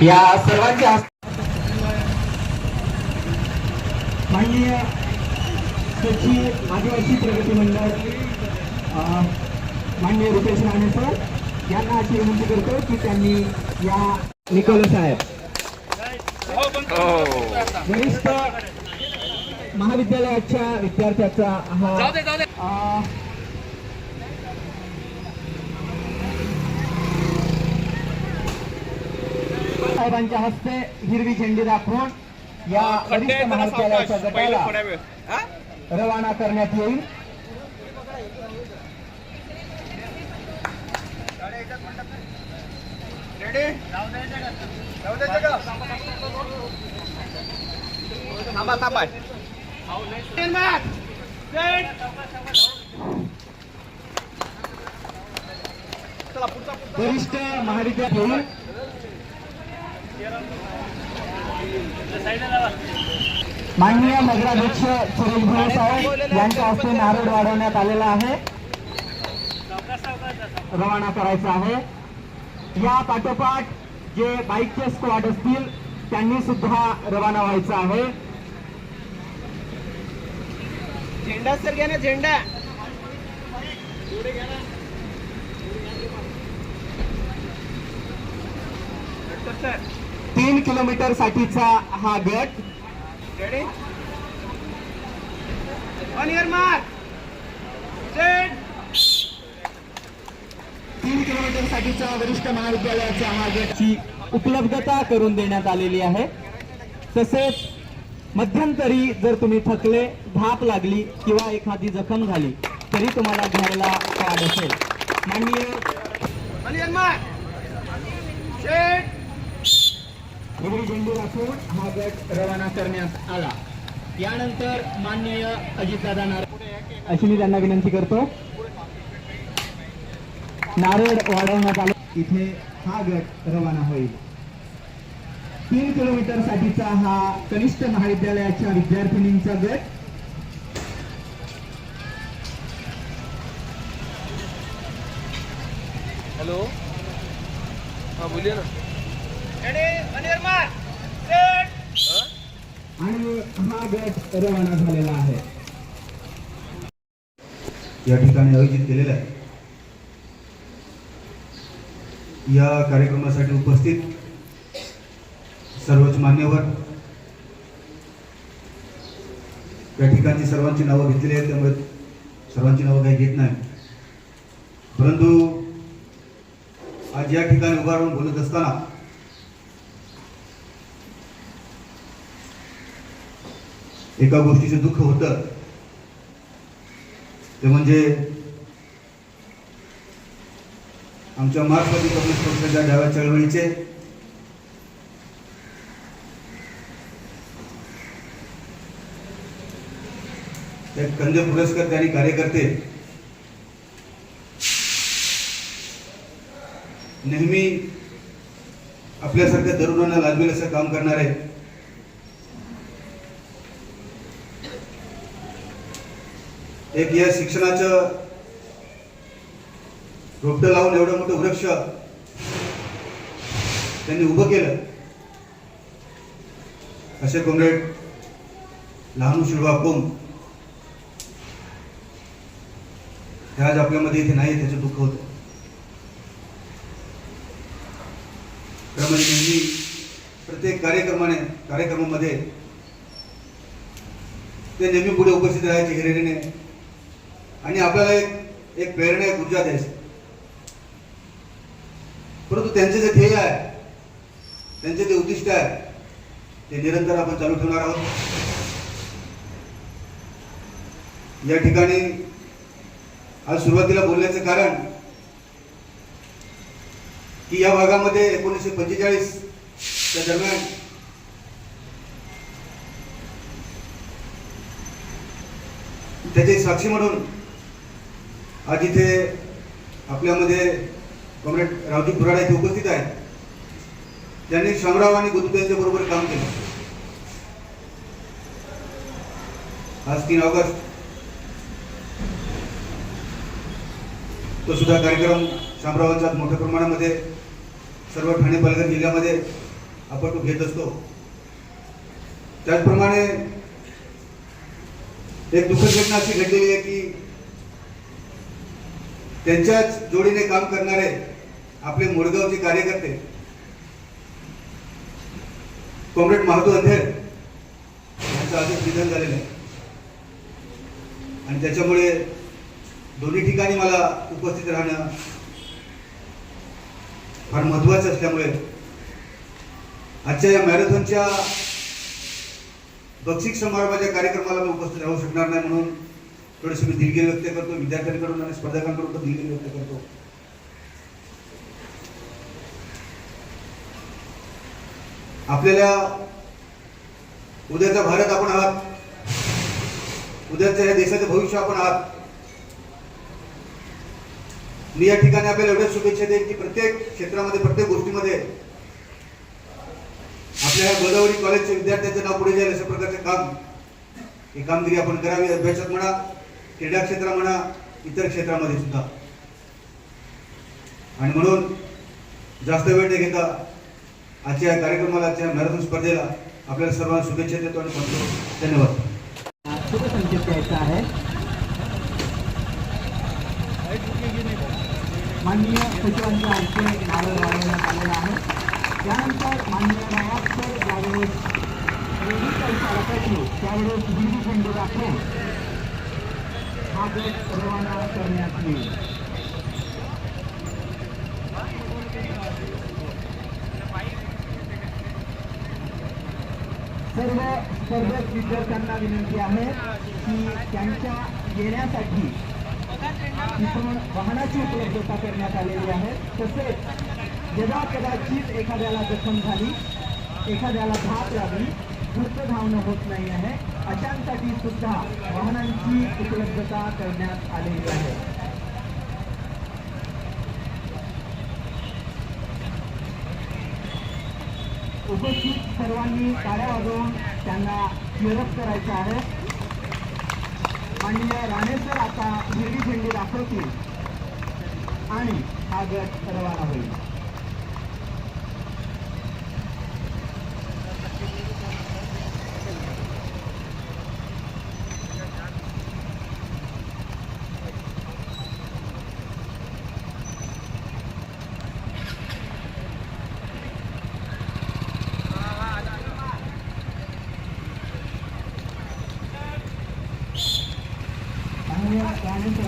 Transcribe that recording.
या सर्वांच्या माननीय सचिव आदिवासी प्रगती मंडळ माननीय रुपेश राणे सर यांना अशी विनंती करतो की त्यांनी या निकोल साहेब वरिष्ठ महाविद्यालयाच्या विद्यार्थ्याचा हा साहेबांच्या हस्ते हिरवी झेंडी दाखवून या वरिष्ठ महाविद्यालयाच्या गटाला रवाना करण्यात येईल. थांबा थांबा. वरिष्ठ महाविद्यालय माननीय नगराध्यक्ष सुरेश भाऊ साहेब यांच्या हस्ते नारळ वाढवण्यात आलेला आहे. रवाना करायचा आहे. या पाठोपाठ जे बाईकचे स्क्वॉड असतील त्यांनी सुद्धा रवाना व्हायचं आहे. झेंडा सर घ्या ना झेंडा. तीन किलोमीटर साठीचा हा गट. तीन किलोमीटर साठीचा वरिष्ठ महाविद्यालयाच्या हा गेटची उपलब्धता करून देण्यात आलेली आहे. तसेच मध्यंतरी जर तुम्ही थकले धाप लागली किंवा एखादी जखम झाली तरी तुम्हाला घ्यायला वाढ असेल. माननीय हिरवी झेंडू दाखवून हा गट रवाना करण्यात आला. यानंतर माननीय अजितदादा नारळ अशी मी त्यांना विनंती करतो. नारळ वाढवण्यात आलं. इथे हा गट रवाना होईल. तीन किलोमीटर साठीचा हा कनिष्ठ महाविद्यालयाच्या विद्यार्थिनींचा गट. हेलो. हाँ बोलिए ना. आणि हा गट रवाना झालेला आहे. या ठिकाणी आयोजित केलेला आहे या कार्यक्रमासाठी उपस्थित सर्वच मान्यवर. या ठिकाणची सर्वांची नावं घेतलेली आहेत त्यामुळे सर्वांची नावं काही घेत नाही. परंतु आज या ठिकाणी उभारून बोलत असताना एका गोष्टीचं दुःख होतं. ते म्हणजे आमच्या मार्क्सवादी कम्युनिस्ट पक्षाच्या डाव्या चळवळीचे ते कंद पुरस्कार त्यांनी कार्यकर्ते नेहमी आपल्यासारख्या तरुणांना लाजवेल असं काम करणारे एक या शिक्षणाचं रोपटं लावून एवढं मोठं वृक्ष त्यांनी उभं केलं. असे कॉम्रेड लहानू शिळवा कोम. हे आज आपल्यामध्ये इथे नाही त्याचं दुःख होतं. म्हणजे त्यामध्ये नेहमी प्रत्येक कार्यक्रमाने कार्यक्रमामध्ये ते नेहमी पुढे उपस्थित राहायचे हिरेने आणि आपल्याला एक एक प्रेरणा एक ऊर्जा द्यायची परंतु त्यांचे जे ध्येय आहे त्यांचे जे उद्दिष्ट आहे ते निरंतर आपण चालू ठेवणार आहोत. या ठिकाणी आज सुरुवातीला बोलण्याचं कारण की या भागामध्ये एकोणीसशे पंचेचाळीस च्या दरम्यान त्याचे साक्षी म्हणून आज इथे आपल्यामध्ये कॉम्रेड रावजी खुराडा इथे उपस्थित आहेत. त्यांनी शामराव आणि बुद्ध यांच्या बरोबर काम केलं. आज तीन ऑगस्ट. तो सुद्धा कार्यक्रम शामरावांचा आज मोठ्या प्रमाणामध्ये सर्व ठाणे पालघर जिल्ह्यामध्ये आपण तो घेत असतो. त्याचप्रमाणे एक दुःखद घटना अशी घडलेली आहे की त्यांच्याच जोडीने काम करणारे आपले मोडगावचे कार्यकर्ते. कॉम्रेड महादू अंधेर यांचं आधीच निधन झालेलं आहे. आणि त्याच्यामुळे दोन्ही ठिकाणी मला उपस्थित राहणं फार महत्वाचं असल्यामुळे आजच्या या मॅरेथॉनच्या बक्षिक समारंभाच्या कार्यक्रमाला मी उपस्थित राहू शकणार नाही म्हणून थोडीशी मी दिलगिरी व्यक्त करतो विद्यार्थ्यांकडून आणि स्पर्धकांकडून पण दिलगिरी व्यक्त करतो. आपल्याला उद्याचा भारत आपण आहात. उद्याच्या या देशाचं भविष्य आपण आहात. मी या ठिकाणी आपल्याला एवढ्याच शुभेच्छा देईन की प्रत्येक क्षेत्रामध्ये प्रत्येक गोष्टीमध्ये आपल्या ह्या गोदावरी कॉलेजच्या विद्यार्थ्यांचं नाव पुढे जाईल अशा प्रकारचे काम. ही कामगिरी आपण करावी अभ्यासात म्हणा क्रीडा क्षेत्र म्हणा इतर क्षेत्रामध्ये सुद्धा. आणि म्हणून जास्त वेळ न घेता आजच्या कार्यक्रमाला आजच्या मॅरेथॉन स्पर्धेला आपल्याला सर्वांना शुभेच्छा देतो आणि सांगतो धन्यवाद. शुभ संकेत द्यायचा आहे. माननीय सचिवांच्या आमचे नावं वाढवण्यात आलेलं आहे. त्यानंतर माननीय नायब सर ज्यावेळेस त्यावेळेस हिरवी झेंडे दाखवून हा रवाना करण्यात येईल. सर्व स्पर्धक विद्यार्थ्यांना विनंती आहे की त्यांच्या येण्यासाठी तिथून वाहनाची उपलब्धता करण्यात आलेली आहे. तसेच यदा कदाचित एखाद्याला जखम झाली एखाद्याला धाप लागली द्रुत धावणं होत नाही आहे. अशांसाठी सुद्धा वाहनांची उपलब्धता करण्यात आलेली आहे. उपस्थित सर्वांनी टाळ्या वाजवून त्यांना निरोप करायचं आहे. माननीय राणे सर आता हिरवी झेंडी दाखवतील. आणि हा गट रवाना होईल. आनंद